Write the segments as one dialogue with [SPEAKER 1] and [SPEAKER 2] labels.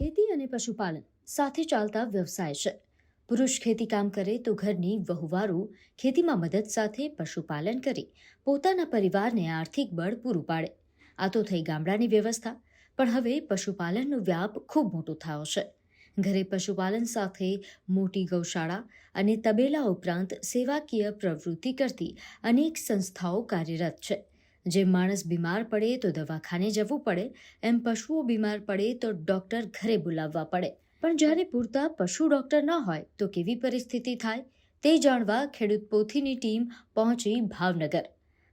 [SPEAKER 1] ખેતી અને પશુપાલન સાથે ચાલતા વ્યવસાય છે. પુરુષ ખેતી કામ કરે તો ઘરની વહુવારું ખેતીમાં મદદ સાથે પશુપાલન કરી, પોતાના પરિવારને આર્થિક બળ પૂરું પાડે. આ તો થઈ ગામડાની વ્યવસ્થા, પણ હવે પશુપાલનનો વ્યાપ ખૂબ મોટો થયો છે. ઘરે પશુપાલન સાથે મોટી ગૌશાળા અને તબેલા ઉપરાંત સેવાકીય પ્રવૃત્તિ કરતી અનેક સંસ્થાઓ કાર્યરત છે. જેમ માણસ બીમાર પડે તો દવાખાને જવું પડે, એમ પશુઓ બીમાર પડે તો ડૉક્ટર ઘરે બોલાવવા પડે. પણ જ્યારે પૂરતા પશુ ડૉક્ટર ન હોય, તો કેવી પરિસ્થિતિ થાય? તે જાણવા ખેડૂત પોથીની ટીમ પહોંચી ભાવનગર.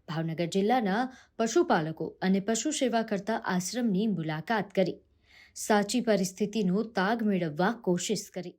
[SPEAKER 1] ભાવનગર જિલ્લાના પશુપાલકો અને પશુ સેવા કરતા આશ્રમની મુલાકાત કરી. સાચી પરિસ્થિતિનો તાગ મેળવવા કોશિશ કરી.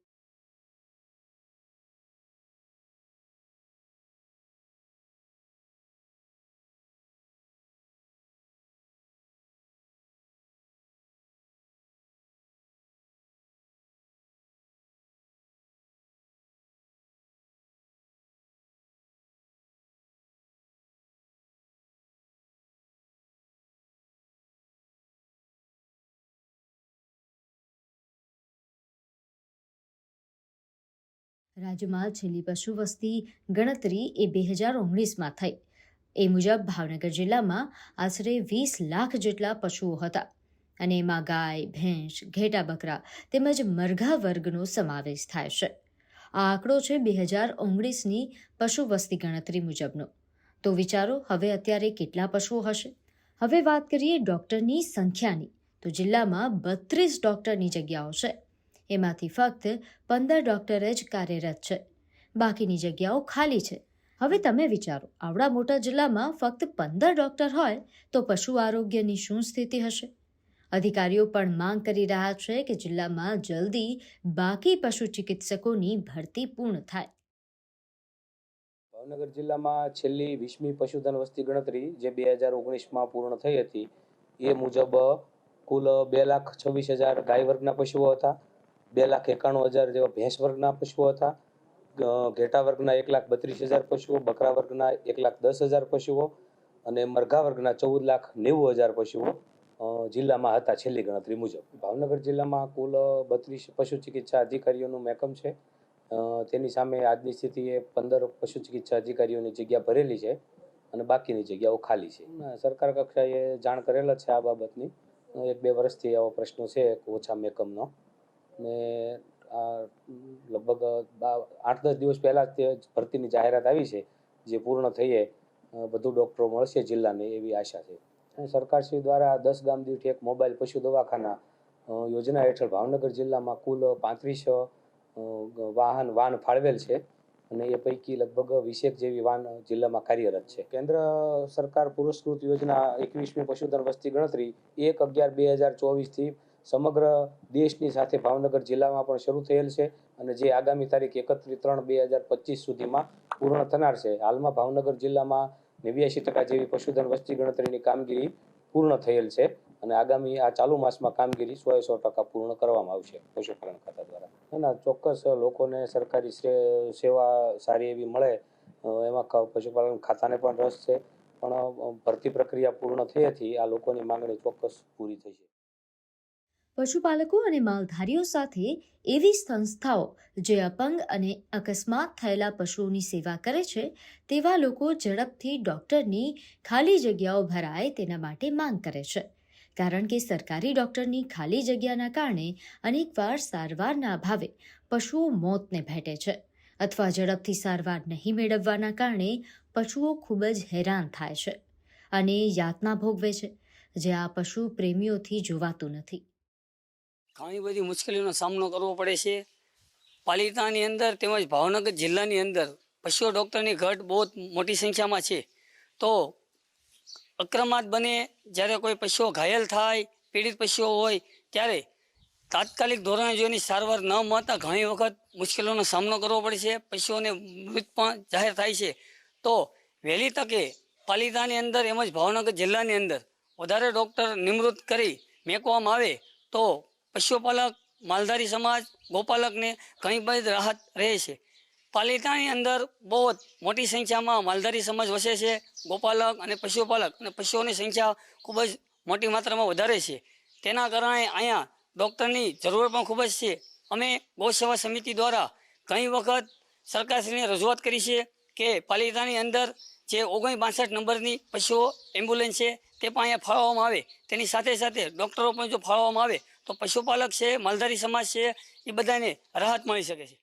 [SPEAKER 1] રાજ્યમાં છેલ્લી પશુ વસ્તી ગણતરી એ બે હજાર ઓગણીસમાં થઈ. એ મુજબ ભાવનગર જિલ્લામાં આશરે વીસ લાખ જેટલા પશુઓ હતા અને એમાં ગાય, ભેંસ, ઘેટા બકરા તેમજ મરઘા વર્ગનો સમાવેશ થાય છે. આ આંકડો છે બે હજાર ઓગણીસની પશુ વસ્તી ગણતરી મુજબનો. તો વિચારો, હવે અત્યારે કેટલા પશુઓ હશે? હવે વાત કરીએ ડૉક્ટરની સંખ્યાની. તો જિલ્લામાં બત્રીસ ડૉક્ટરની જગ્યાઓ છે. એમાંથી ફક્ત પંદર ડૉક્ટર જ કાર્યરત છે. બાકીની જગ્યાઓ ખાલી છે. હવે તમે વિચારો, આવડા મોટા જિલ્લામાં ફક્ત પંદર ડૉક્ટર હોય તો પશુ આરોગ્યની શું સ્થિતિ હશે? અધિકારીઓ પણ માંગ કરી રહ્યા છે કે જિલ્લામાં જલ્દી બાકી પશુ ચિકિત્સકોની ભરતી પૂર્ણ થાય.
[SPEAKER 2] ભાવનગર જિલ્લામાં છેલ્લી વીસમી પશુધન વસ્તી ગણતરી જે બે હજાર ઓગણીસમાં પૂર્ણ થઈ હતી, એ મુજબ કુલ બે લાખ છવ્વીસ હજાર ગાય વર્ગના પશુઓ હતા. બે લાખ એકાણું હજાર જેવા ભેંસ વર્ગના પશુઓ હતા. ઘેટા વર્ગના એક લાખ બત્રીસ હજાર પશુઓ બકરા વર્ગના એક લાખ દસ હજાર પશુઓ અને મરઘા વર્ગના ચૌદ લાખ નેવું હજાર પશુઓ જિલ્લામાં હતા છેલ્લી ગણતરી મુજબ. ભાવનગર જિલ્લામાં કુલ બત્રીસ પશુ ચિકિત્સા અધિકારીઓનું મેકમ છે. તેની સામે આજની સ્થિતિએ પંદર પશુ ચિકિત્સા અધિકારીઓની જગ્યા ભરેલી છે અને બાકીની જગ્યાઓ ખાલી છે. સરકાર કક્ષાએ જાણ કરેલા છે આ બાબતની. એક બે વર્ષથી આવો પ્રશ્ન છે ઓછા મહેકમનો. ને લગભગ આઠ દસ દિવસ પહેલાં જ તે ભરતીની જાહેરાત આવી છે, જે પૂર્ણ થઈએ બધું ડૉક્ટરો મળશે જિલ્લાને એવી આશા છે. અને સરકારશ્રી દ્વારા દસ ગામ દીઠ એક મોબાઈલ પશુ દવાખાના યોજના હેઠળ ભાવનગર જિલ્લામાં કુલ પાંત્રીસ વાહન, વાન ફાળવેલ છે અને એ પૈકી લગભગ વીસેક જેવી વાન જિલ્લામાં કાર્યરત છે. કેન્દ્ર સરકાર પુરસ્કૃત યોજના એકવીસમી પશુધન વસ્તી ગણતરી એક અગિયાર બે હજાર ચોવીસથી સમગ્ર દેશની સાથે ભાવનગર જિલ્લામાં પણ શરૂ થયેલ છે અને જે આગામી તારીખ એકત્રીસ ત્રણ બે હજાર પચીસ સુધીમાં પૂર્ણ થનાર છે. હાલમાં ભાવનગર જિલ્લામાં નેવ્યાસી ટકા જેવી પશુધન વસ્તી ગણતરીની કામગીરી પૂર્ણ થયેલ છે અને આગામી આ ચાલુ માસમાં કામગીરી સો સો ટકા પૂર્ણ કરવામાં આવશે પશુપાલન ખાતા દ્વારા. ના ચોક્કસ લોકોને સરકારી સેવા સારી એવી મળે એમાં પશુપાલન ખાતાને પણ રસ છે. પણ ભરતી પ્રક્રિયા પૂર્ણ થઈ હતી, આ લોકોની માંગણી ચોક્કસ પૂરી થશે
[SPEAKER 1] પશુપાલકો અને માલધારીઓ સાથે એવી સંસ્થાઓ જે અપંગ અને અકસ્માત થયેલા પશુઓની સેવા કરે છે, તેવા લોકો ઝડપથી ડૉક્ટરની ખાલી જગ્યાઓ ભરાય તેના માટે માંગ કરે છે. કારણ કે સરકારી ડૉક્ટરની ખાલી જગ્યાના કારણે અનેકવાર સારવારના અભાવે પશુઓ મોતને ભેટે છે અથવા ઝડપથી સારવાર નહીં મેળવવાના કારણે પશુઓ ખૂબ જ હેરાન થાય છે અને યાતના ભોગવે છે, જે આ પશુ પ્રેમીઓથી જોવાતું નથી.
[SPEAKER 3] ઘણી બધી મુશ્કેલીનો સામનો કરવો પડે છે. પાલિતાની અંદર તેમજ ભાવનગર જિલ્લાની અંદર પશુઓ ડૉક્ટરની ઘટ બહુ મોટી સંખ્યામાં છે. તો અક્રમાત બને, જ્યારે કોઈ પશુઓ ઘાયલ થાય, પીડિત પશુઓ હોય, ત્યારે તાત્કાલિક ધોરણે જો સારવાર ન મળતા ઘણી વખત મુશ્કેલીઓનો સામનો કરવો પડે છે. પશુઓને મૃત પણ જાહેર થાય છે. તો વહેલી તકે પાલિતાની અંદર એમ જ ભાવનગર જિલ્લાની અંદર વધારે ડૉક્ટર નિમૃત્ત કરી મેકવામાં આવે તો પશુપાલક, માલધારી સમાજ, ગોપાલકને ઘણી બધી રાહત રહે છે. પાલિતાની અંદર બહુ જ મોટી સંખ્યામાં માલધારી સમાજ વસે છે. ગોપાલક અને પશુપાલક અને પશુઓની સંખ્યા ખૂબ જ મોટી માત્રામાં વધારે છે. તેના કારણે અહીંયા ડૉક્ટરની જરૂર પણ ખૂબ જ છે. અમે ગૌ સેવા સમિતિ દ્વારા ઘણી વખત સરકારશ્રીને રજૂઆત કરી છે કે પાલિતાની અંદર જે ઓગણી બાસઠ નંબરની પશુઓ એમ્બ્યુલન્સ છે તે પણ અહીંયા ફાળવવામાં આવે. તેની સાથે સાથે ડૉક્ટરો પણ જો ફાળવવામાં આવે તો પશુપાલક છે, માલધારી સમાજ છે, એ બધાને રાહત મળી શકે છે.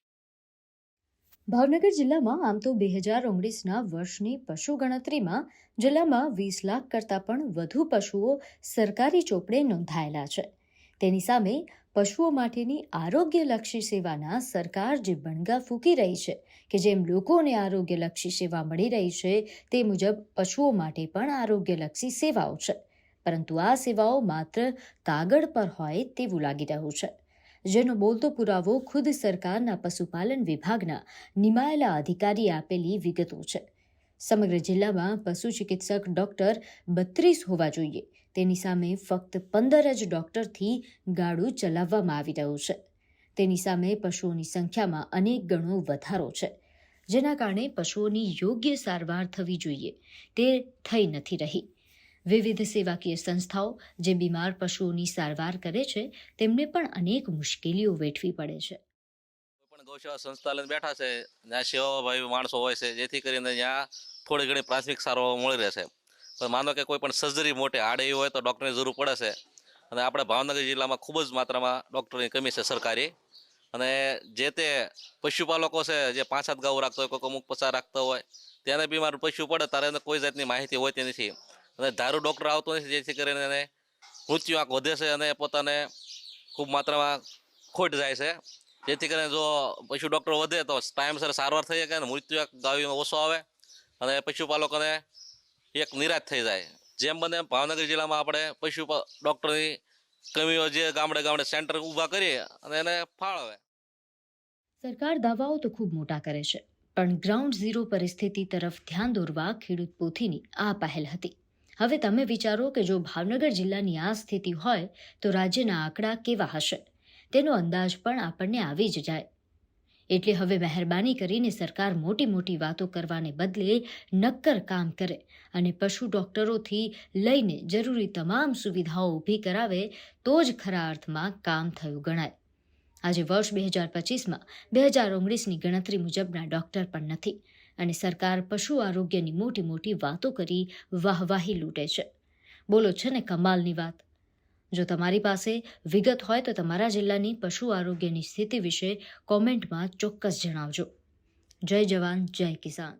[SPEAKER 1] ભાવનગર જિલ્લામાં આમ તો બે હજાર ઓગણીસના વર્ષની પશુ ગણતરીમાં જિલ્લામાં વીસ લાખ કરતાં પણ વધુ પશુઓ સરકારી ચોપડે નોંધાયેલા છે. તેની સામે પશુઓ માટેની આરોગ્યલક્ષી સેવાના સરકાર જે બણગા ફૂંકી રહી છે કે જેમ લોકોને આરોગ્યલક્ષી સેવા મળી રહી છે, તે મુજબ પશુઓ માટે પણ આરોગ્યલક્ષી સેવાઓ છે. પરંતુ આ સેવાઓ માત્ર કાગળ પર હોય તેવું લાગી રહ્યું છે. જેનો બોલતો પુરાવો ખુદ સરકારના પશુપાલન વિભાગના નિમાયેલા અધિકારીએ આપેલી વિગતો છે. સમગ્ર જિલ્લામાં પશુ ચિકિત્સક ડોક્ટર બત્રીસ હોવા જોઈએ. તેની સામે ફક્ત પંદર જ ડોક્ટરથી ગાડું ચલાવવામાં આવી રહ્યું છે. તેની સામે પશુઓની સંખ્યામાં અનેક ગણો વધારો છે. જેના કારણે પશુઓની યોગ્ય સારવાર થવી જોઈએ. તે થઈ નથી રહી. વિવિધ સેવાકીય સંસ્થાઓ, જે બીમાર પશુઓની સારવાર કરે છે, તેમને પણ અનેક મુશ્કેલીઓ વેઠવી પડે છે.
[SPEAKER 4] ગૌસેવા સંસ્થા લઈને બેઠા છે, જ્યાં સેવાભાવી માણસો હોય છે, જેથી કરીને ત્યાં થોડી ઘણી પ્રાથમિક સારવાર મળી રહેશે પણ માનો કે કોઈ પણ સર્જરી મોટી આડેવી હોય તો ડૉક્ટરની જરૂર પડે છે. અને આપણે ભાવનગર જિલ્લામાં ખૂબ જ માત્રામાં ડૉક્ટરની કમી છે સરકારી. અને જે તે પશુપાલકો છે, જે પાંચ સાત ગાઉ રાખતા હોય કોઈ અમુક પસાર રાખતા હોય તેને બીમાર પશુ પડે, ત્યારે એને કોઈ જાતની માહિતી હોતી નથી. અને ધારું ડૉક્ટર આવતો નથી જેથી કરીને એને મૃત્યુ આંક વધે છે અને પોતાને ખૂબ માત્રામાં ખોટ જાય છે. જેથી કરીને જો પશુ ડૉક્ટર વધે તો ટાઈમસર સારવાર થઈ શકે અને મૃત્યુ ગાવીમાં ઓછો આવે અને પશુપાલકોને એક નિરાશ થઈ જાય. જેમ બને ભાવનગર જિલ્લામાં આપણે પશુ ડૉક્ટરની કમીઓ જે ગામડે ગામડે સેન્ટર ઊભા કરીએ અને એને ફાળવે.
[SPEAKER 1] સરકાર દાવાઓ તો ખૂબ મોટા કરે છે, પણ ગ્રાઉન્ડ ઝીરો પરિસ્થિતિ તરફ ધ્યાન દોરવા ખેડૂત પોથીની આ પહેલ હતી. હવે તમે વિચારો કે જો ભાવનગર જિલ્લાની આ સ્થિતિ હોય, તો રાજ્યના આંકડા કેવા હશે? તેનો અંદાજ પણ આપણને આવી જ જાય. એટલે હવે મહેરબાની કરીને સરકાર મોટી મોટી વાતો કરવાને બદલે નક્કર કામ કરે અને પશુ ડોક્ટરોથી લઈને જરૂરી તમામ સુવિધાઓ ઊભી કરાવે તો જ ખરા અર્થમાં કામ થયું ગણાય. આજે વર્ષ બે હજાર પચીસમાં બે હજાર ઓગણીસની ગણતરી મુજબના ડોક્ટર પણ નથી. અને સરકાર પશુ આરોગ્યની મોટી મોટી વાતો કરી વાહવાહી લૂંટે છે. બોલો, છે ને કમાલની વાત? જો તમારી પાસે વિગત હોય તો તમારા જિલ્લાની પશુ આરોગ્યની સ્થિતિ વિશે કોમેન્ટમાં ચોક્કસ જણાવજો. જય જવાન, જય કિસાન.